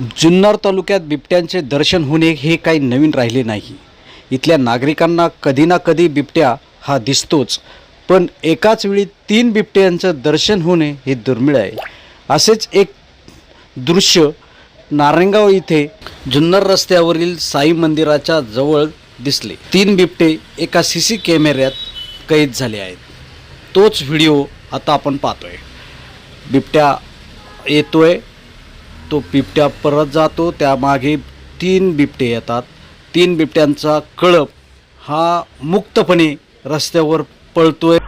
जुन्नर तालुक्यात बिबट्यांचे दर्शन होणे हे काही नवीन राहिले नाही. इथल्या नागरिकांना कधी ना कधी बिबट्या हा दिसतोच पण एकाच वेळी तीन बिबट्यांचं दर्शन होणे हे दुर्मिळ आहे. असेच एक दृश्य नारायणगाव इथे जुन्नर रस्त्यावरील साई मंदिराच्या जवळ दिसले. तीन बिबटे एका सी सी कॅमेऱ्यात कैद झाले आहेत. तोच व्हिडिओ आता आपण पाहतोय. बिबट्या येतोय तो बिबट्या परत जातो त्यामागे तीन बिबटे येतात. तीन बिबट्यांचा कळप हा मुक्तपणे रस्त्यावर पळतोय.